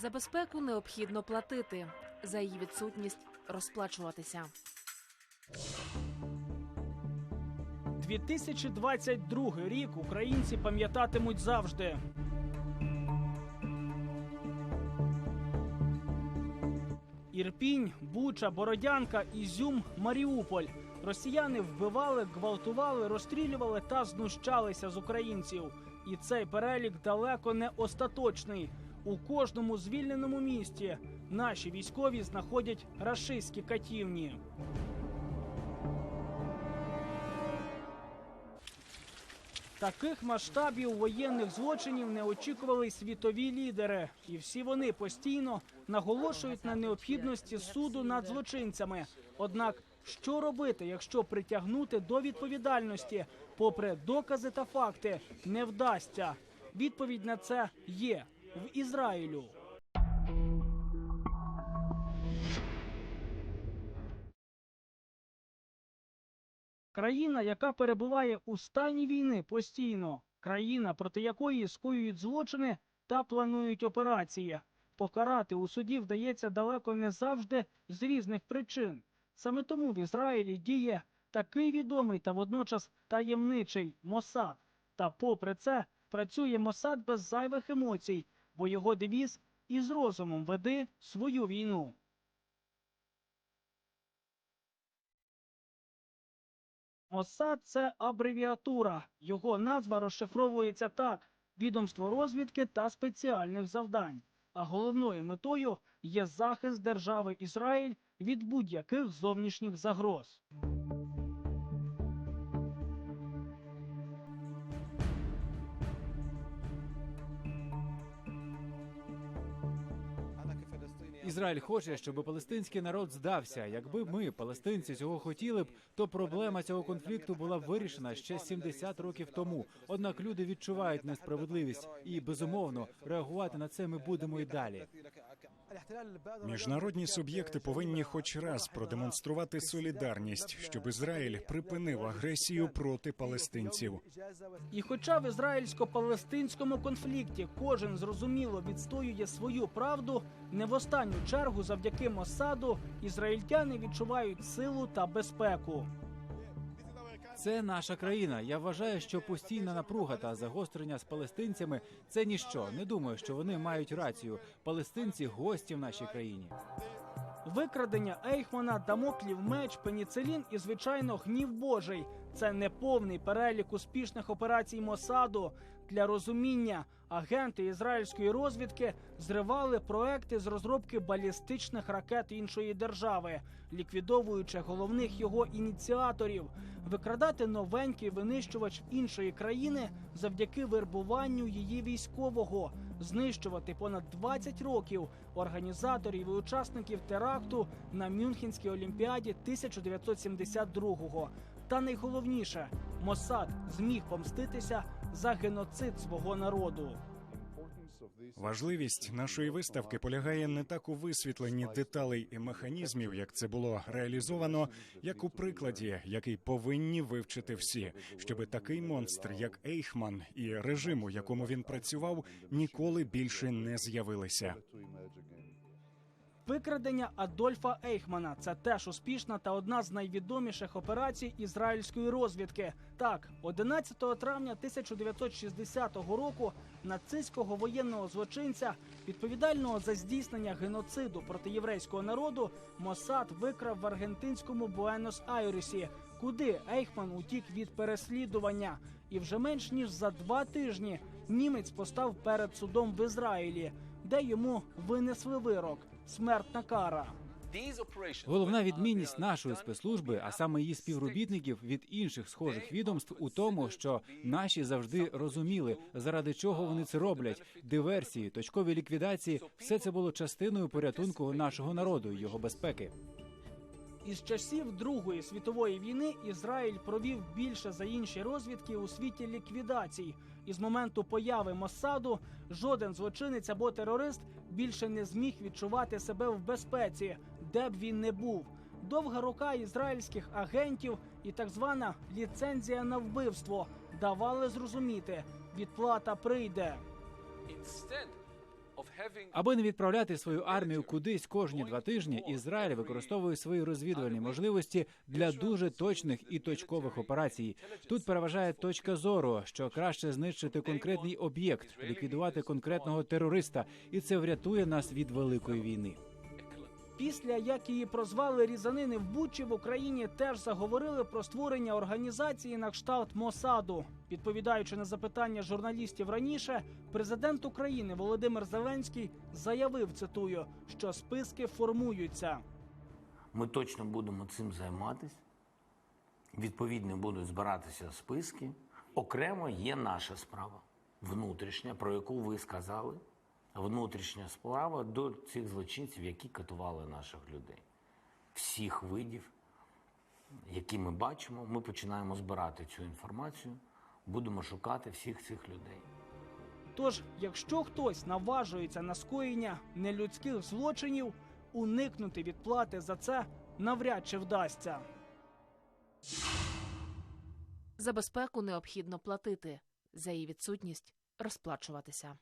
За безпеку необхідно платити, за її відсутність розплачуватися. 2022 рік українці пам'ятатимуть завжди. Ірпінь, Буча, Бородянка, Ізюм, Маріуполь. Росіяни вбивали, гвалтували, розстрілювали та знущалися з українців. І цей перелік далеко не остаточний. У кожному звільненому місті наші військові знаходять рашистські катівні. Таких масштабів воєнних злочинів не очікували світові лідери, і всі вони постійно наголошують на необхідності суду над злочинцями. Однак, що робити, якщо притягнути до відповідальності, попри докази та факти, не вдасться? Відповідь на це є в Ізраїлю. Країна, яка перебуває у стані війни постійно, країна, проти якої скоюють злочини та планують операції. Покарати у суді вдається далеко не завжди з різних причин. Саме тому в Ізраїлі діє такий відомий та водночас таємничий Мосад. Та попри це працює Мосад без зайвих емоцій, бо його девіз із розумом веди свою війну. Мосад це абревіатура. Його назва розшифровується так: відомство розвідки та спеціальних завдань. А головною метою є захист держави Ізраїль від будь-яких зовнішніх загроз. Ізраїль хоче, щоб палестинський народ здався. Якби ми, палестинці, цього хотіли б, то проблема цього конфлікту була вирішена ще 70 років тому. Однак люди відчувають несправедливість, і безумовно реагувати на це ми будемо і далі. Міжнародні суб'єкти повинні хоч раз продемонструвати солідарність, щоб Ізраїль припинив агресію проти палестинців. І хоча в ізраїльсько-палестинському конфлікті кожен зрозуміло відстоює свою правду, не в останню чергу завдяки Мосаду ізраїльтяни відчувають силу та безпеку. Це наша країна. Я вважаю, що постійна напруга та загострення з палестинцями це ніщо. Не думаю, що вони мають рацію. Палестинці гості в нашій країні. Викрадення Ейхмана, Дамоклів меч, пеніцилін і, звичайно, гнів Божий. Це не повний перелік успішних операцій Мосаду. Для розуміння агенти ізраїльської розвідки зривали проекти з розробки балістичних ракет іншої держави, ліквідовуючи головних його ініціаторів, викрадати новенький винищувач іншої країни завдяки вербуванню її військового, знищувати понад 20 років організаторів і учасників теракту на Мюнхенській олімпіаді 1972-го. Та найголовніше, Мосад зміг помститися за геноцид свого народу. Важливість нашої виставки полягає не так у висвітленні деталей і механізмів, як це було реалізовано, як у прикладі, який повинні вивчити всі, щоби такий монстр, як Ейхман, і режим, у якому він працював, ніколи більше не з'явилися. Викрадення Адольфа Ейхмана це теж успішна та одна з найвідоміших операцій ізраїльської розвідки. Так, 11 травня 1960 року нацистського воєнного злочинця, відповідального за здійснення геноциду проти єврейського народу, Мосад викрав в аргентинському Буенос-Айресі, куди Ейхман утік від переслідування. І вже менш ніж за два тижні німець постав перед судом в Ізраїлі, де йому винесли вирок смертна кара. Головна відмінність нашої спецслужби, а саме її співробітників від інших схожих відомств, у тому, що наші завжди розуміли, заради чого вони це роблять. Диверсії, точкові ліквідації все це було частиною порятунку нашого народу і його безпеки. Із часів Другої світової війни Ізраїль провів більше за інші розвідки у світі ліквідацій. І з моменту появи Моссаду жоден злочинець або терорист більше не зміг відчувати себе в безпеці, де б він не був. Довга рука ізраїльських агентів і так звана ліцензія на вбивство давали зрозуміти, відплата прийде. Аби не відправляти свою армію кудись кожні два тижні, Ізраїль використовує свої розвідувальні можливості для дуже точних і точкових операцій. Тут переважає точка зору, що краще знищити конкретний об'єкт, ліквідувати конкретного терориста, і це врятує нас від великої війни. Після як її прозвали різанини в Бучі в Україні теж заговорили про створення організації на кшталт Мосаду. Відповідаючи на запитання журналістів раніше, президент України Володимир Зеленський заявив, цитую, що списки формуються. Ми точно будемо цим займатися. Відповідно, будуть збиратися списки. Окремо є наша справа внутрішня, про яку ви сказали. Внутрішня справа до цих злочинців, які катували наших людей. Всіх видів, які ми бачимо, ми починаємо збирати цю інформацію, будемо шукати всіх цих людей. Тож, якщо хтось наважується на скоєння нелюдських злочинів, уникнути відплати за це навряд чи вдасться. За безпеку необхідно платити, за її відсутність розплачуватися.